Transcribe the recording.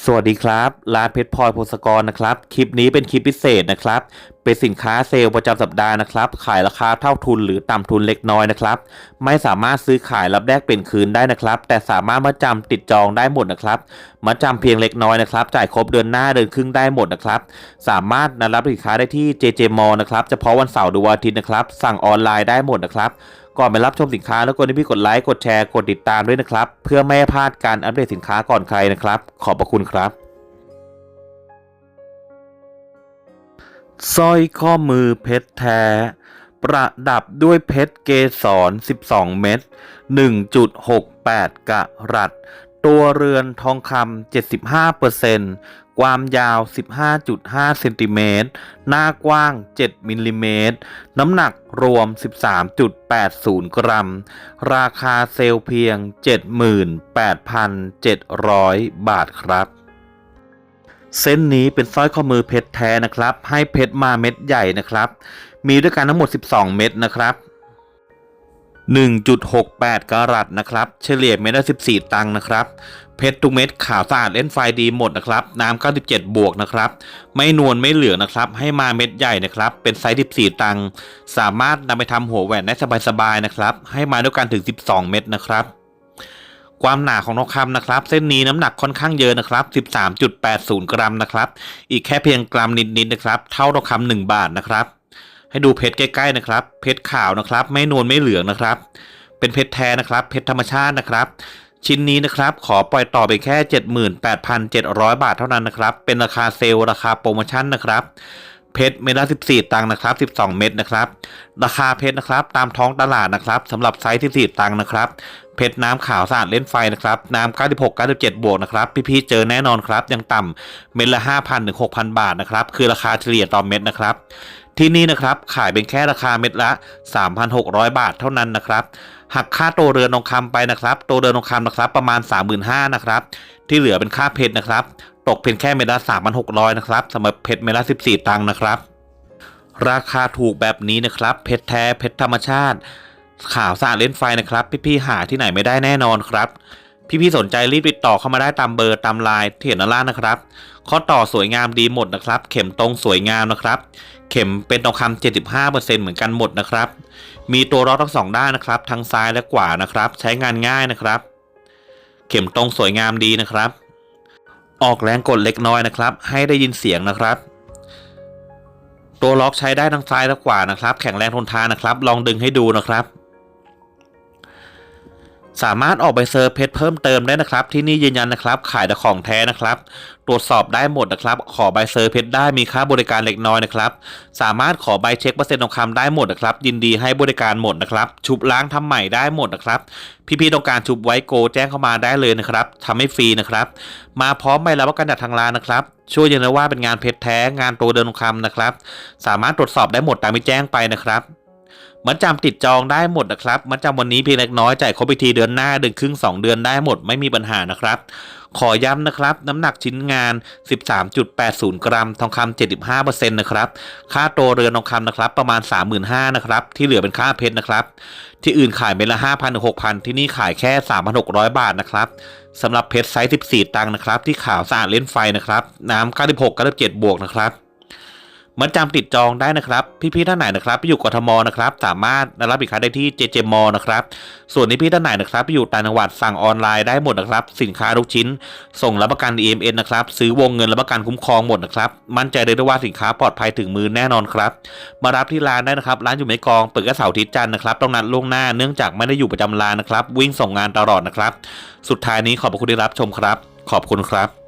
สวัสดีครับ ร้านเพชรพลอยโพสกรนะครับ คลิปนี้เป็นคลิปพิเศษนะครับ เป็นสินค้าเซลล์ประจำสัปดาห์นะครับ ขายราคาเท่าทุนหรือต่ำทุนเล็กน้อยนะครับ ไม่สามารถซื้อขายรับแลกเปลี่ยนคืนได้นะครับ แต่สามารถมาจำติดจองได้หมดนะครับมาจำเพียงเล็กน้อยนะครับ จ่ายครบเดือนหน้าเดือนครึ่งได้หมดนะครับ สามารถนำรับสินค้าได้ที่ JJ m a l l นะครับ เฉพาะวันเสาร์หรือวันอาทิตย์นะครับ สั่งออนไลน์ได้หมดนะครับ ก่อนไปรับชมสินค้าแล้วกดให้พี่กดไลค์กดแชร์กดติดตามด้วยนะครับ เพื่อไม่ให้พลาดการอัปเดตสินค้าก่อนใครนะครับ ขอบพระคุณครับสร้อยข้อมือเพชรแท้ ประดับด้วยเพชรเกสร 12 เม็ด1.68 กะรัต ตัวเรือนทองคำ75%ความยาว 15.5เซนติเมตร หน้ากว้าง 7มิลลิเมตร น้ำหนักรวม 13.80 กรัม ราคาเซลเพียง 78,700 บาทครับ เส้นนี้เป็นสร้อยข้อมือเพชรแท้นะครับ ให้เพชรมาเม็ดใหญ่นะครับ มีด้วยกันทั้งหมด 12 เม็ดนะครับ 1.68 กรัตนะครับ เฉลี่ยเม็ดละ14 ตังค์นะครับ เพชรทุกเม็ดขาวสะอาดเล่นไฟดีหมดนะครับ น้ำ 97 บวกนะครับ ไม่นวลไม่เหลืองนะครับ ให้มาเม็ดใหญ่นะครับ เป็นไซส์ 14 ตังค์ สามารถนำไปทำหัวแหวนได้สบายๆนะครับ ให้มาด้วยกันถึง 12 เม็ดนะครับความหนาของทองคำนะครับ เส้นนี้น้ำหนักค่อนข้างเยอะนะครับ 13.80 กรัมนะครับ อีกแค่เพียงกรัมนิดๆนะครับ เท่าทองคำหนึ่งบาทนะครับ ให้ดูเพชรใกล้ๆนะครับ เพชรขาวนะครับ ไม่นวลไม่เหลืองนะครับ เป็นเพชรแท้นะครับ เพชรธรรมชาตินะครับ ชิ้นนี้นะครับขอปล่อยต่อไปแค่ 78,700 บาทเท่านั้นนะครับ เป็นราคาเซลล์ราคาโปรโมชั่นนะครับ เพชรเม็ดละ14 ตังค์นะครับ 12 เม็ดนะครับ ราคาเพชรนะครับ ตามท้องตลาดนะครับสำหรับไซส์14 ตังค์นะครับ เพชรน้ำขาวสะอาดเล่นไฟนะครับ น้ำ96 97 บวกนะครับ พี่ๆเจอแน่นอนครับ ยังต่ำเม็ดละ 5,000ถึง6,000 บาทนะครับ คือราคาเฉลี่ยต่อเม็ดนะครับที่นี่นะครับขายเป็นแค่ราคาเม็ดละ 3,600 บาทเท่านั้นนะครับหักค่าตัวเรือนทองคำไปนะครับ ตัวเรือนทองคำนะครับ ประมาณ 35,000นะครับ ที่เหลือเป็นค่าเพชรนะครับ ตกเพียงแค่เม็ดละ3,600 นะครับสำหรับเพชรเม็ดละ14 ตังค์นะครับ ราคาถูกแบบนี้นะครับ เพชรแท้เพชรธรรมชาติ ข่าวสะอาดเล่นไฟนะครับ พี่ๆหาที่ไหนไม่ได้แน่นอนครับ พี่ๆสนใจรีบติดต่อเข้ามาได้ตามเบอร์ตามไลน์ที่เห็นด้านล่างนะครับข้อต่อสวยงามดีหมดนะครับ เข็มตรงสวยงามนะครับ เข็มเป็นทองคำ75%เหมือนกันหมดนะครับ มีตัวล็อกทั้งสองด้านนะครับ ทั้งซ้ายและขวานะครับ ใช้งานง่ายนะครับ เข็มตรงสวยงามดีนะครับ ออกแรงกดเล็กน้อยนะครับ ให้ได้ยินเสียงนะครับ ตัวล็อกใช้ได้ทั้งซ้ายและขวานะครับ แข็งแรงทนทานนะครับ ลองดึงให้ดูนะครับ สามารถออกใบเซอร์เพชรเพิ่มเติมได้นะครับ ที่นี่ยืนยันนะครับ ขายแต่ของแท้นะครับ ตรวจสอบได้หมดนะครับ ขอใบเซอร์เพชรได้มีค่าบริการเล็กน้อยนะครับ สามารถขอใบเช็คเปอร์เซ็นต์ทองคำได้หมดนะครับ ยินดีให้บริการหมดนะครับ ชุบล้างทำใหม่ได้หมดนะครับ พี่ๆต้องการชุบไว้โกแจ้งเข้ามาได้เลยนะครับทำให้ฟรีนะครับ มาพร้อมใบรับประกันจากทางร้านนะครับช่วยยืนยันว่าเป็นงานเพชรแท้งานตัวเดินทองคำนะครับ สามารถตรวจสอบได้หมดตามที่แจ้งไปนะครับ มัดจำติดจองได้หมดนะครับ มัดจำวันนี้เพียงเล็กน้อยจ่ายครบไปทีเดือนหน้าเดือนครึ่ง 2 เดือนได้หมดไม่มีปัญหานะครับ ขอย้ำนะครับ น้ำหนักชิ้นงาน 13.80 กรัม ทองคำ75%นะครับ ค่าตัวเรือนทองคำนะครับ ประมาณ 35,000นะครับ ที่เหลือเป็นค่าเพชรนะครับ ที่อื่นขายเป็นละ 5,000ถึง6,000 ที่นี่ขายแค่ 3,600 บาทนะครับสำหรับเพชรไซส์ 14 ตังค์นะครับ ที่ขาวสะอาดเล่นไฟนะครับ น้ำ96 97บวกนะครับ มัดจำติดจองได้นะครับ พี่ๆท่านไหนนะครับไปอยู่กทมนะครับสามารถรับสินค้าได้ที่เจเจมอนะครับส่วนพี่ๆท่านไหนนะครับไปอยู่ต่างจังหวัดสั่งออนไลน์ได้หมดนะครับ สินค้าทุกชิ้น ส่งรับประกัน EMN นะครับซื้อวงเงินรับประกันคุ้มครองหมดนะครับมั่นใจได้ด้วยว่าสินค้าปลอดภัยถึงมือแน่นอนครับ มารับที่ร้านได้นะครับร้านอยู่ในกองเปิดแค่เสาร์อาทิตย์จันนะครับต้องนัดล่วงหน้าเนื่องจากไม่ได้อยู่ประจำร้านนะครับ วิ่งส่งงานตลอดนะครับ สุดท้ายนี้ขอบคุณที่รับชมครับ ขอบคุณครับ